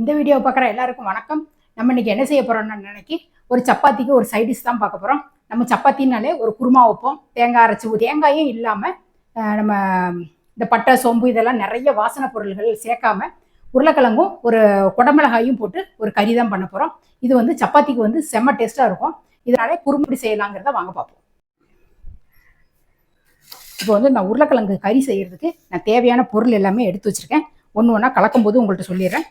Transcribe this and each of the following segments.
இந்த வீடியோ பார்க்குற எல்லாருக்கும் வணக்கம். நம்ம இன்னைக்கு என்ன செய்ய போகிறோம்னு நினைக்கி ஒரு சப்பாத்திக்கு ஒரு சைடிஷ் தான் பார்க்க போகிறோம் நம்ம சப்பாத்தினாலே ஒரு குருமா வைப்போம். தேங்காய் அரைச்சி தேங்காயும் இல்லாமல் நம்ம இந்த பட்டை சோம்பு இதெல்லாம் நிறைய வாசனை பொருள்கள் சேர்க்காம உருளைக்கிழங்கும் ஒரு குடமிளகாயும் போட்டு ஒரு கறி தான் பண்ண போகிறோம் இது வந்து சப்பாத்திக்கு வந்து செம்ம டேஸ்ட்டாக இருக்கும். இதனாலே குறுமுடி செய்யலாங்கிறத வாங்க பார்ப்போம். இப்போ வந்து நான் உருளைக்கிழங்கு கறி செய்கிறதுக்கு நான் தேவையான பொருள் எல்லாமே எடுத்து வச்சுருக்கேன். ஒன்று ஒன்றா கலக்கும்போது உங்கள்கிட்ட சொல்லிடுறேன்.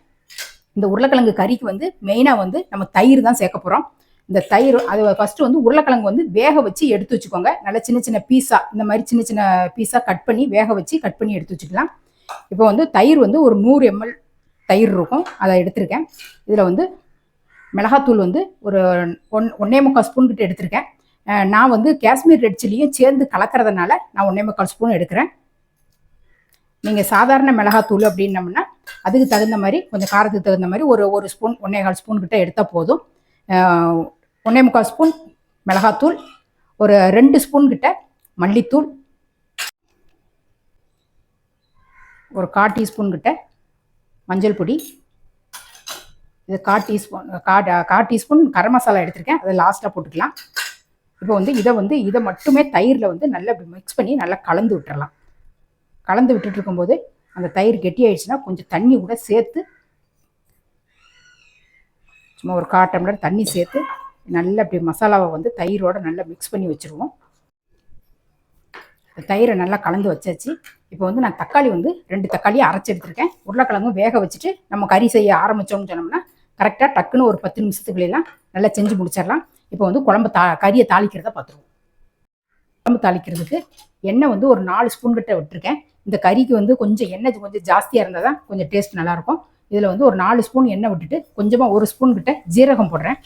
இந்த உருளைக்கிழங்கு கறிக்கு வந்து மெயினாக வந்து நம்ம தயிர் தான் சேர்க்க போகிறோம் இந்த தயிர் அது ஃபஸ்ட்டு வந்து உருளைக்கிழங்கு வந்து வேக வச்சு எடுத்து வச்சுக்கோங்க. நல்லா சின்ன சின்ன பீஸாக இந்த மாதிரி சின்ன சின்ன பீஸாக கட் பண்ணி வேக வச்சு கட் பண்ணி எடுத்து வச்சுக்கலாம். இப்போ வந்து தயிர் வந்து ஒரு நூறு எம்எல் தயிர் இருக்கும். அதை எடுத்திருக்கேன். இதில் வந்து மிளகாத்தூள் வந்து ஒரு ஒன் ஒன்னே முக்கால் ஸ்பூன் கிட்ட எடுத்திருக்கேன். நான் வந்து காஷ்மீர் ரெட் சில்லியும் சேர்ந்து கலக்கிறதுனால நான் ஒன்னே முக்கால் ஸ்பூன் எடுக்கிறேன். நீங்கள் சாதாரண மிளகாத்தூள் அப்படின்னம்னா அதுக்கு தகுந்த மாதிரி கொஞ்சம் காரத்துக்கு தகுந்த மாதிரி ஒரு ஒரு ஸ்பூன் ஒன்றே கால் ஸ்பூன் கிட்ட எடுத்தால் போதும். ஒன்றே முக்கால் ஸ்பூன் மிளகாத்தூள் ஒரு ரெண்டு ஸ்பூன் கிட்ட மல்லித்தூள் ஒரு கால் டீஸ்பூன் கிட்ட மஞ்சள் பொடி. இது கால் டீஸ்பூன் கா கால் டீஸ்பூன் கரம் மசாலா எடுத்திருக்கேன். அதை லாஸ்ட்டாக போட்டுக்கலாம். இப்போ வந்து இதை வந்து இதை மட்டுமே தயிரில் வந்து நல்லா மிக்ஸ் பண்ணி நல்லா கலந்து விட்டுறலாம். கலந்து விட்டுட்டு இருக்கும்போது அந்த தயிர் கெட்டி ஆயிடுச்சுன்னா கொஞ்சம் தண்ணி கூட சேர்த்து சும்மா ஒரு கால் டம்ளர் தண்ணி சேர்த்து நல்லா அப்படி மசாலாவை வந்து தயிரோட நல்லா மிக்ஸ் பண்ணி வச்சுருவோம். அந்த தயிரை நல்லா கலந்து வச்சாச்சு. இப்போ வந்து நான் தக்காளி வந்து ரெண்டு தக்காளியை அரைச்சி எடுத்துருக்கேன். உருளைக்கிழங்கும் வேக வச்சுட்டு நம்ம கறி செய்ய ஆரம்பித்தோம்னு சொன்னோம்னா கரெக்டாக டக்குன்னு ஒரு பத்து நிமிஷத்துக்குள்ளெல்லாம் நல்லா செஞ்சு முடிச்சிடலாம். இப்போ வந்து குழம்பு தா கறியை தாளிக்கிறத பார்த்துருவோம். குழம்பு தாளிக்கிறதுக்கு எண்ணெய் வந்து ஒரு நாலு ஸ்பூன் கிட்ட விட்டுருக்கேன். இந்த கறிக்கு வந்து கொஞ்சம் எண்ணெய் கொஞ்சம் ஜாஸ்தியாக இருந்தால் தான் கொஞ்சம் டேஸ்ட் நல்லாயிருக்கும். இதில் வந்து ஒரு நாலு ஸ்பூன் எண்ணெய் விட்டுட்டு கொஞ்சமாக ஒரு ஸ்பூன் கிட்ட ஜீரகம் போடுறேன்.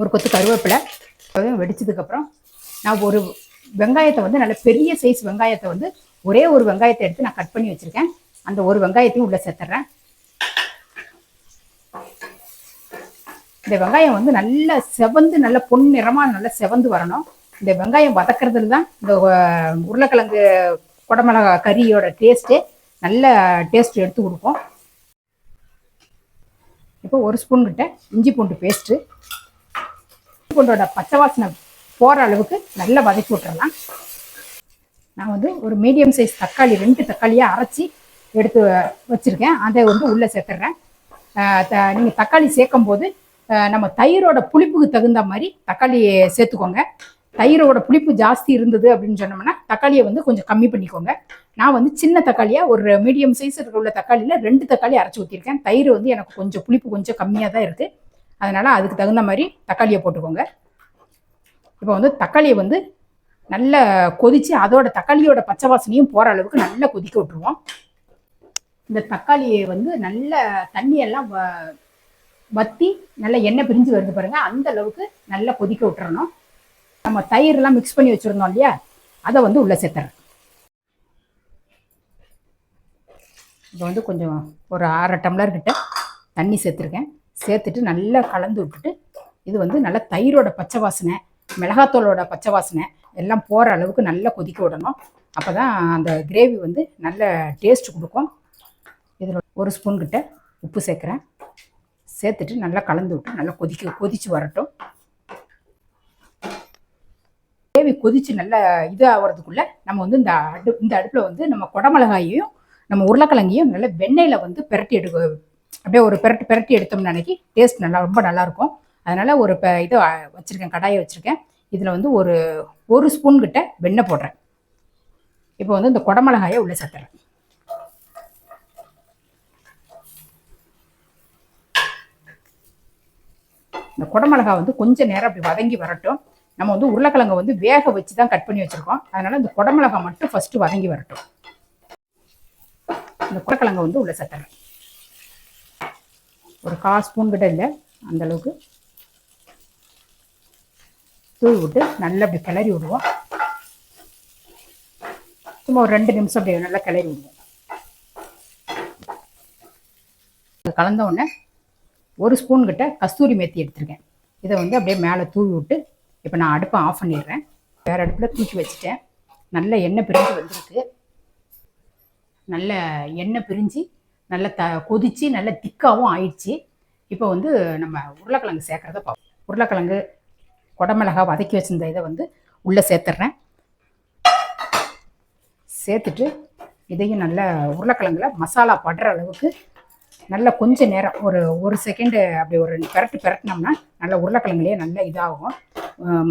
ஒரு கொத்து கருவேப்பிலை. வெடிச்சதுக்கப்புறம் நான் ஒரு வெங்காயத்தை வந்து நல்ல பெரிய சைஸ் வெங்காயத்தை வந்து ஒரே ஒரு வெங்காயத்தை எடுத்து நான் கட் பண்ணி வச்சுருக்கேன். அந்த ஒரு வெங்காயத்தையும் உள்ளே சேர்த்துட்றேன் இந்த வெங்காயம் வந்து நல்லா செவந்து நல்ல பொன்னிறமாக நல்லா செவந்து வரணும். இந்த வெங்காயம் வதக்கிறதுல தான் இந்த உருளைக்கிழங்கு குடமிளகா கறியோட டேஸ்ட்டே நல்ல டேஸ்ட் எடுத்து கொடுக்கும் இப்போ ஒரு ஸ்பூன் கிட்ட இஞ்சி பூண்டு பேஸ்ட்டு இஞ்சி பூண்டோட பச்சை வாசனை போகிற அளவுக்கு நல்லா வதக்கி விட்டுறலாம். நான் வந்து ஒரு மீடியம் சைஸ் தக்காளி ரெண்டு தக்காளியாக அரைச்சி எடுத்து வச்சுருக்கேன். அதை வந்து உள்ளே சேர்த்துட்றேன் நீங்கள் தக்காளி சேர்க்கும் போது நம்ம தயிரோட புளிப்புக்கு தகுந்த மாதிரி தக்காளி சேர்த்துக்கோங்க. தயிரோட புளிப்பு ஜாஸ்தி இருந்தது அப்படின்னு சொன்னோம்னா தக்காளியை வந்து கொஞ்சம் கம்மி பண்ணிக்கோங்க. நான் வந்து சின்ன தக்காளியாக ஒரு மீடியம் சைஸ் உள்ள தக்காளியில் ரெண்டு தக்காளி அரைச்சி ஊற்றிருக்கேன் தயிர் வந்து எனக்கு கொஞ்சம் புளிப்பு கொஞ்சம் கம்மியாக தான் இருக்குது அதனால் அதுக்கு தகுந்த மாதிரி தக்காளியை போட்டுக்கோங்க. இப்போ வந்து தக்காளியை வந்து நல்லா கொதித்து அதோட தக்காளியோட பச்சை வாசனையும் போகிற அளவுக்கு நல்லா கொதிக்க விட்டுருவோம். இந்த தக்காளியை வந்து நல்ல தண்ணியெல்லாம் வ- வத்தி நல்லா எண்ணெய் பிரிஞ்சு வருது பாருங்கள் அந்த அளவுக்கு நல்லா கொதிக்க விட்டுறணும். நம்ம தயிர்லாம் மிக்ஸ் பண்ணி வச்சுருந்தோம் இல்லையா? அதை வந்து உள்ளே சேர்த்துறேன். இது வந்து கொஞ்சம் ஒரு அரை டம்ளர் கிட்ட தண்ணி சேர்த்துருக்கேன். சேர்த்துட்டு நல்லா கலந்து விட்டுட்டு இது வந்து நல்லா தயிரோட பச்சை வாசனை மிளகாத்தூளோட பச்சை வாசனை எல்லாம் போகிற அளவுக்கு நல்லா கொதிக்க விடணும். அப்போ தான் அந்த கிரேவி வந்து நல்ல டேஸ்ட் கொடுக்கும். இதில் ஒரு ஸ்பூன் கிட்ட உப்பு சேர்க்குறேன். சேர்த்துட்டு நல்லா கலந்து விட்டு நல்லா கொதிக்க கொதிச்சு வரட்டும். கிரேவி கொதிச்சு நல்லா இது ஆகிறதுக்குள்ள நம்ம வந்து இந்த அடு இந்த அடுப்பில் வந்து நம்ம குடமிளகாயையும் நம்ம உருளைக்கிழங்கையும் நல்லா வெண்ணெயில் வந்து பிரட்டி எடுக்க அப்படியே ஒரு பிரட்டி பிரட்டி எடுத்தோம்னு அன்னைக்கு டேஸ்ட் நல்லா ரொம்ப நல்லா இருக்கும் ஒரு ப இதை வச்சுருக்கேன் கடாயை வச்சுருக்கேன். இதில் வந்து ஒரு ஒரு ஸ்பூன் கிட்ட வெண்ணெய் போடுறேன். இப்போ வந்து இந்த குடமிளகாயை உள்ளே சேர்த்துறேன். இந்த குடமிளகா வந்து கொஞ்சம் நேரம் அப்படி வதங்கி வரட்டும். நம்ம வந்து உருளைக்கிழங்கை வந்து வேக வச்சு தான் கட் பண்ணி வச்சுருக்கோம். அதனால இந்த குடமிளகா மட்டும் ஃபஸ்ட்டு வதங்கி வரட்டும். இந்த குடக்கிழங்கை வந்து உள்ள சத்துறேன் ஒரு கால் ஸ்பூன் கிட்ட இல்லை அந்த அளவுக்கு. தூவி விட்டு நல்லா அப்படி கிளறி விடுவோம். சும்மா ஒரு ரெண்டு நிமிஷம் அப்படி நல்லா கிளறி விடுவோம். அது கலந்த உடனே ஒரு ஸ்பூன் கிட்ட கஸ்தூரி மேத்தி எடுத்திருக்கேன். இதை வந்து அப்படியே மேலே தூவி விட்டு இப்போ நான் அடுப்பை ஆஃப் பண்ணிடுறேன். வேறு அடுப்பில் தூக்கி வச்சுட்டேன். நல்ல எண்ணெய் பிரிஞ்சு வந்திருக்கு. நல்ல எண்ணெய் பிரிஞ்சு நல்ல த கொதித்து நல்ல திக்காகவும் ஆயிடுச்சு. இப்போ வந்து நம்ம உருளைக்கிழங்கு சேர்க்குறத பார்ப்போம். உருளைக்கிழங்கு குடமிளகா வதக்கி வச்சுருந்த இதை வந்து உள்ளே சேர்த்துட்றேன் சேர்த்துட்டு இதையும் நல்ல உருளைக்கிழங்குல மசாலா படுற அளவுக்கு நல்ல கொஞ்சம் நேரம் ஒரு ஒரு செகண்டு அப்படி ஒரு பெரட்டு பெரட்டினோம்னா நல்லா உருளைக்கிழங்குலேயே நல்லா இதாகும்.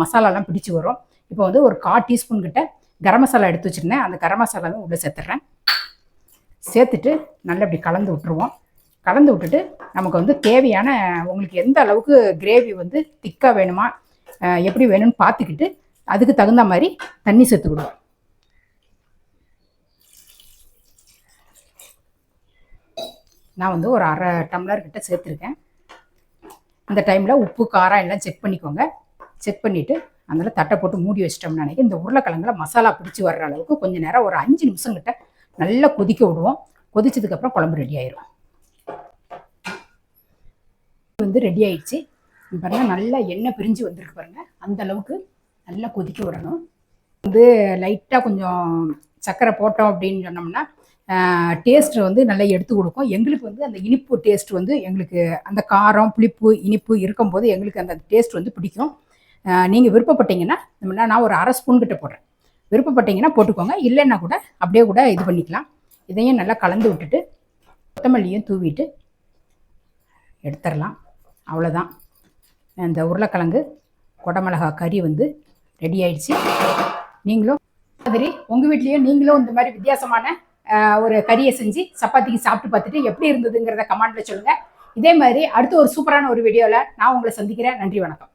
மசாலாலாம் பிடிச்சி வரும். இப்போ வந்து ஒரு கால் டீஸ்பூன் கிட்ட கரம் மசாலா எடுத்து வச்சுருந்தேன். அந்த கரம் மசாலாவும் உள்ளே சேர்த்துட்றேன் சேர்த்துட்டு நல்லா இப்படி கலந்து விட்டுருவோம். கலந்து விட்டுட்டு நமக்கு வந்து தேவையான உங்களுக்கு எந்த அளவுக்கு கிரேவி வந்து திக்காக வேணுமா எப்படி வேணும்னு பார்த்துக்கிட்டு அதுக்கு தகுந்த மாதிரி தண்ணி சேர்த்துக்கிடுவோம் நான் வந்து ஒரு அரை டம்ளர் கிட்ட சேர்த்துருக்கேன். இந்த டைமில் உப்பு காரம் எல்லாம் செக் பண்ணிக்கோங்க. செக் பண்ணிவிட்டு அதில் தட்டை போட்டு மூடி வச்சிட்டோம்னு நினைக்கிறேன். இந்த உருளைக்கிழங்குல மசாலா பிடிச்சி வர்ற அளவுக்கு கொஞ்சம் நேரம் ஒரு அஞ்சு நிமிஷம் கிட்ட நல்லா கொதிக்க விடுவோம். கொதிச்சதுக்கப்புறம் குழம்பு ரெடி ஆயிரும். வந்து ரெடி ஆயிடுச்சு. பாருங்கள் நல்லா எண்ணெய் பிரிஞ்சு வந்திருக்கு பாருங்கள் அந்த அளவுக்கு நல்லா கொதிக்க விடணும். வந்து லைட்டாக கொஞ்சம் சர்க்கரை போட்டோம் அப்படின்னு சொன்னோம்னா டேஸ்ட் வந்து நல்லா எடுத்து கொடுக்கும். எங்களுக்கு வந்து அந்த இனிப்பு டேஸ்ட் வந்து எங்களுக்கு அந்த காரம் புளிப்பு இனிப்பு இருக்கும்போது எங்களுக்கு அந்த டேஸ்ட் வந்து பிடிக்கும். நீங்கள் விருப்பப்பட்டீங்கன்னா நான் ஒரு அரை ஸ்பூன் கிட்ட போடுறேன். விருப்பப்பட்டீங்கன்னா போட்டுக்கோங்க. இல்லைன்னா கூட அப்படியே கூட இது பண்ணிக்கலாம். இதையும் நல்லா கலந்து விட்டுட்டு கொத்தமல்லியும் தூவிட்டு எடுத்துடலாம். அவ்வளோதான் இந்த உருளைக்கிழங்கு குடமிளகா கறி வந்து ரெடி ஆயிடுச்சு. நீங்களும் மாதிரி உங்கள் வீட்லேயும் நீங்களும் இந்த மாதிரி வித்தியாசமான ஒரு கறியை செஞ்சு சப்பாத்திக்கு சாப்பிட்டு பார்த்துட்டு எப்படி இருந்ததுங்கிறத கமெண்ட்டில் சொல்லுங்கள் இதே மாதிரி அடுத்து ஒரு சூப்பரான ஒரு வீடியோவில் நான் உங்களை சந்திக்கிறேன். நன்றி வணக்கம்.